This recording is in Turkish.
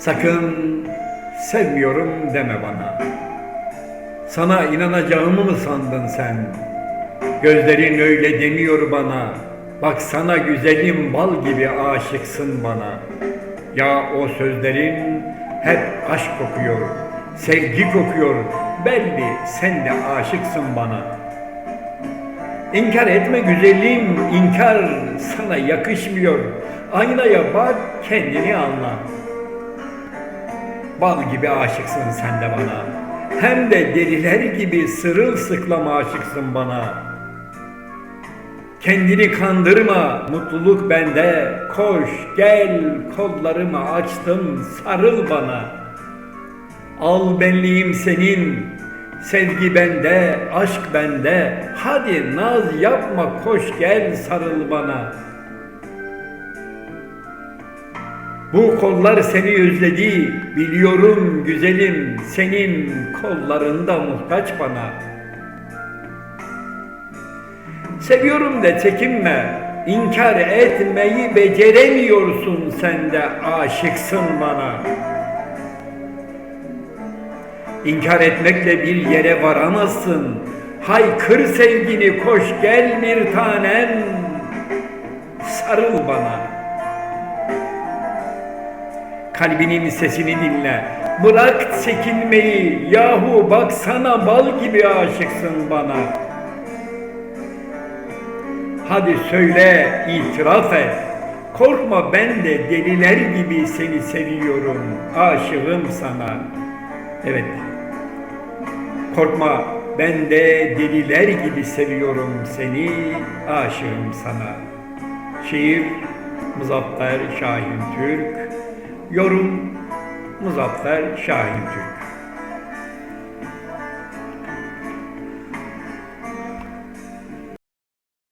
Sakın sevmiyorum deme bana. Sana inanacağımı mı sandın sen? Gözlerin öyle demiyor bana. Bak sana güzelim bal gibi aşıksın bana. Ya o sözlerin hep aşk kokuyor, sevgi kokuyor. Belli sen de aşıksın bana. İnkar etme güzelim, inkar sana yakışmıyor. Aynaya bak, kendini anla. Bal gibi aşıksın sen de bana. Hem de deliler gibi sırılsıklam aşıksın bana. Kendini kandırma, mutluluk bende. Koş, gel, kollarımı açtım, sarıl bana. Al benliğim senin, sevgi bende, aşk bende. Hadi naz yapma, koş gel, sarıl bana. Bu kollar seni özledi, biliyorum güzelim, senin kollarında muhtaç bana. Seviyorum de çekinme, inkar etmeyi beceremiyorsun sen de aşıksın bana. İnkar etmekle bir yere varamazsın. Haykır sevgini koş gel bir tanem. Sarıl bana. Kalbinin sesini dinle. Bırak çekinmeyi. Yahu baksana bal gibi aşıksın bana. Hadi söyle, itiraf et. Korkma ben de deliler gibi seni seviyorum. Aşığım sana. Evet. Korkma ben de deliler gibi seviyorum seni. Aşığım sana. Şiir Muzaffer Şahin Türk. Yorum Muzaffer Şahin Türk.